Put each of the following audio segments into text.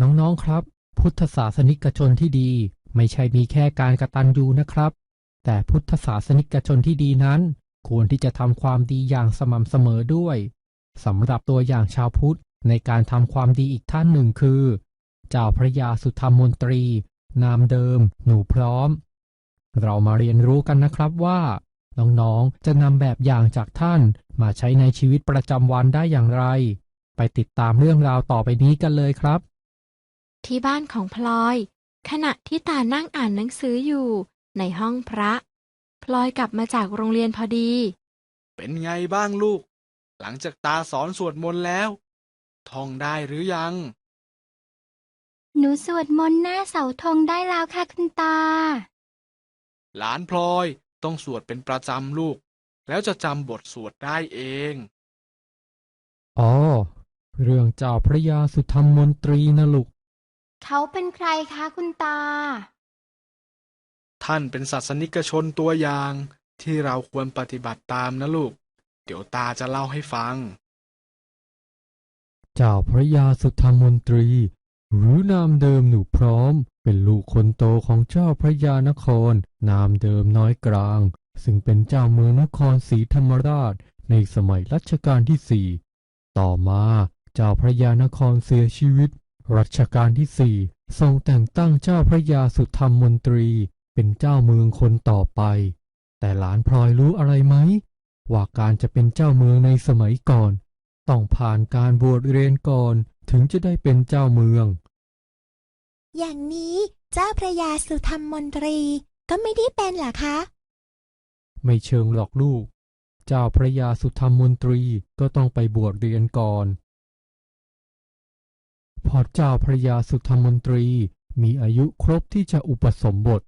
น้องๆครับ พุทธศาสนิกชนที่ดี ไม่ใช่มีแค่การกระตันยูนะครับ แต่พุทธศาสนิกชนที่ดีนั้น ควรที่จะทำความดีอย่างสม่ำเสมอด้วยสำหรับตัวอย่างชาวพุทธในการทำความดีอีกท่านหนึ่งคือ เจ้าพระยาสุธรรมมนตรี นามเดิม หนูพร้อม เรามาเรียนรู้กันนะครับว่าน้องๆ จะนำแบบอย่างจากท่านมาใช้ในชีวิตประจำวันได้อย่างไร ไปติดตามเรื่องราวต่อไปนี้กันเลยครับ ที่บ้านของพลอย ขณะที่ตานั่งอ่านหนังสืออยู่ในห้องพระ พลอยกลับมาจากโรงเรียนพอดี เป็นไงบ้างลูก หลังจากตาสอนสวดมนต์แล้ว ท่องได้หรือยัง หนูสวดมนต์หน้าเสาธงได้แล้วค่ะคุณตา หลานพลอยต้องสวดเป็นประจำลูก แล้วจะจำบทสวดได้เอง อ๋อ เรื่องเจ้าพระยาสุธรรมมนตรีนะลูก เขาเป็นใครคะคุณตา ท่านเป็นศาสนิกชนตัวอย่างที่เราควรปฏิบัติตามนะลูก เดี๋ยวตาจะเล่าให้ฟัง เจ้าพระยาสุธรรมมนตรี หรือนามเดิมหนูพร้อม เป็นลูกคนโตของเจ้าพระยานคร นามเดิมน้อยกลาง ซึ่งเป็นเจ้าเมืองนครศรีธรรมราช ในสมัยรัชกาลที่สี่ต่อมาเจ้าพระยานครเสียชีวิต รัชกาลที่สี่ทรงแต่งตั้งเจ้าพระยาสุธรรมมนตรีเป็นเจ้าเมืองคนต่อไป แต่หลานพลอยรู้อะไรไหม ว่าการจะเป็นเจ้าเมืองในสมัยก่อน ต้องผ่านการบวชเรียนก่อนถึงจะได้เป็นเจ้าเมือง อย่างนี้เจ้าพระยาสุธรรมมนตรีก็ไม่ได้เป็นเหรอคะ ไม่เชิงหรอกลูก เจ้าพระยาสุธรรมมนตรีก็ต้องไปบวชเรียนก่อน พอเจ้าพระยาสุธรรมมนตรีมีอายุครบที่จะอุปสมบท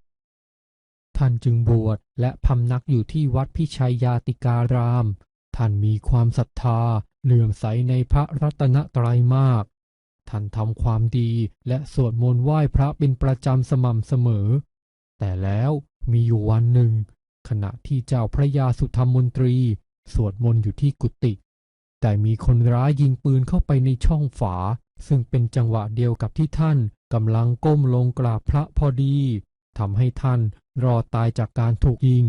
ท่านจึงบวชและพำนักอยู่ที่วัดพิชัยยาติการาม ท่านมีความศรัทธาเลื่อมใสในพระรัตนตรัยมาก ท่านทำความดีและสวดมนต์ไหว้พระเป็นประจำสม่ำเสมอ แต่แล้วมีอยู่วันหนึ่ง ขณะที่เจ้าพระยาสุธรรมมนตรี สวดมนต์อยู่ที่กุฏิแต่มีคนร้ายยิงปืนเข้าไปในช่องฝา ซึ่งเป็นจังหวะเดียวกับที่ท่านกำลังก้มลงกราบพระพอดีทำให้ท่านรอตายจากการถูกยิง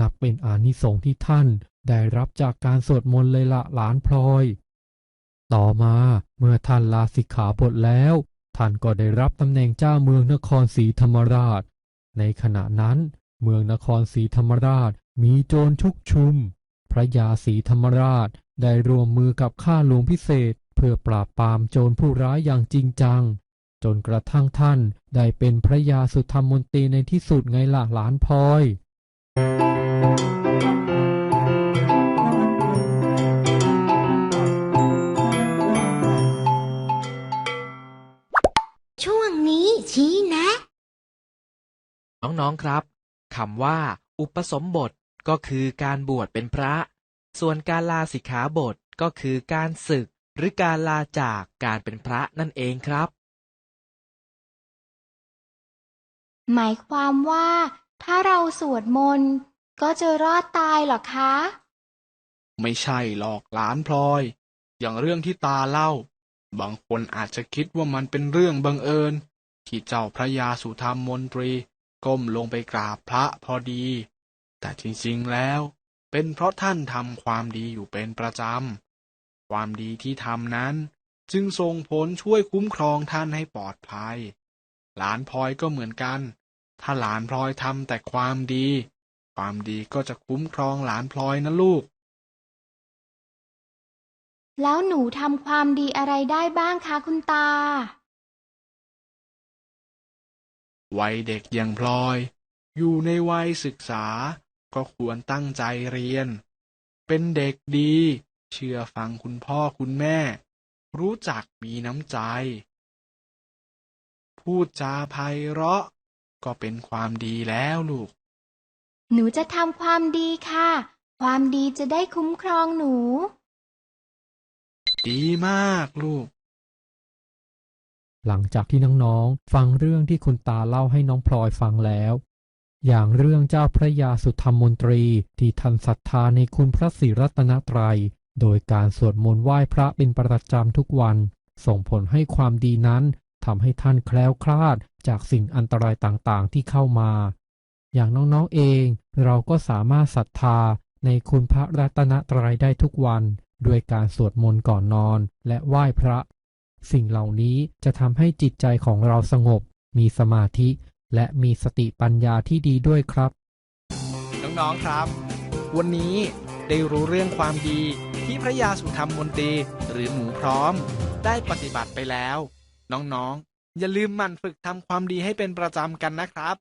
นับเป็นอานิสงส์ที่ท่านได้รับจากการสวดมนต์เลยละหลานพลอย ต่อมาเมื่อท่านลาสิกขาบทแล้ว ท่านก็ได้รับตำแหน่งเจ้าเมืองนครศรีธรรมราช ในขณะนั้น เมืองนครศรีธรรมราชมีโจรชุกชุม พระยาศรีธรรมราชได้รวมมือกับข้าหลวงพิเศษ เพื่อปราบปรามโจรผู้ร้ายอย่างจริงจัง จนกระทั่งท่านได้เป็นพระยาสุธรรมมนตรีในที่สุดไงล่ะหลานพลอย ช่วงนี้ชี้แนะ น้องๆครับคำว่า อุปสมบทก็คือการบวชเป็นพระ ส่วนการลาสิกขาบทก็คือการศึก หรือการลาจากการเป็นพระนั่นเองครับ หมายความว่า ถ้าเราสวดมนต์ก็จะรอดตายเหรอคะ ไม่ใช่หรอกหลานพลอย อย่างเรื่องที่ตาเล่า บางคนอาจจะคิดว่ามันเป็นเรื่องบังเอิญ ที่เจ้าพระยาสุธรรมมนตรีก้มลงไปกราบพระพอดี แต่จริงๆแล้ว เป็นเพราะท่านทำความดีอยู่เป็นประจำ ความดีที่ทำนั้น จึงส่งผลช่วยคุ้มครองท่านให้ปลอดภัย หลานพลอยก็เหมือนกัน ถ้าหลานพลอยทำแต่ความดี ความดีก็จะคุ้มครองหลานพลอยนะลูก แล้วหนูทำความดีอะไรได้บ้างคะคุณตา วัยเด็กอย่างพลอย อยู่ในวัยศึกษาก็ควรตั้งใจเรียน เป็นเด็กดี เชื่อฟังคุณพ่อคุณแม่ รู้จักมีน้ำใจ พูดจาไพเราะ ก็เป็นความดีแล้วลูก หนูจะทำความดีค่ะ ความดีจะได้คุ้มครองหนู ดีมากลูก หลังจากที่น้องๆ ฟังเรื่องที่คุณตาเล่าให้น้องพลอยฟังแล้ว อย่างเรื่องเจ้าพระยาสุธรรมมนตรีที่ท่านศรัทธาในคุณพระศรีรัตนตรัย โดยการสวดมนต์ไหว้พระเป็นประจำทุกวัน ส่งผลให้ความดีนั้นทำให้ท่านแคล้วคลาดจากสิ่งอันตรายต่างๆที่เข้ามา อย่างน้องๆเองเราก็สามารถศรัทธาในคุณพระรัตนตรัยได้ทุกวัน ด้วยการสวดมนต์ก่อนนอน และไหว้พระ สิ่งเหล่านี้จะทำให้จิตใจของเราสงบ มีสมาธิ และมีสติปัญญาที่ดีด้วยครับ น้องๆครับ วันนี้ ได้รู้เรื่องความดีที่พระยาสุธรรมมนตรีหรือหมูพร้อม ได้ปฏิบัติไปแล้ว น้องๆ อย่าลืมหมั่นฝึกทำความดีให้เป็นประจำกันนะครับ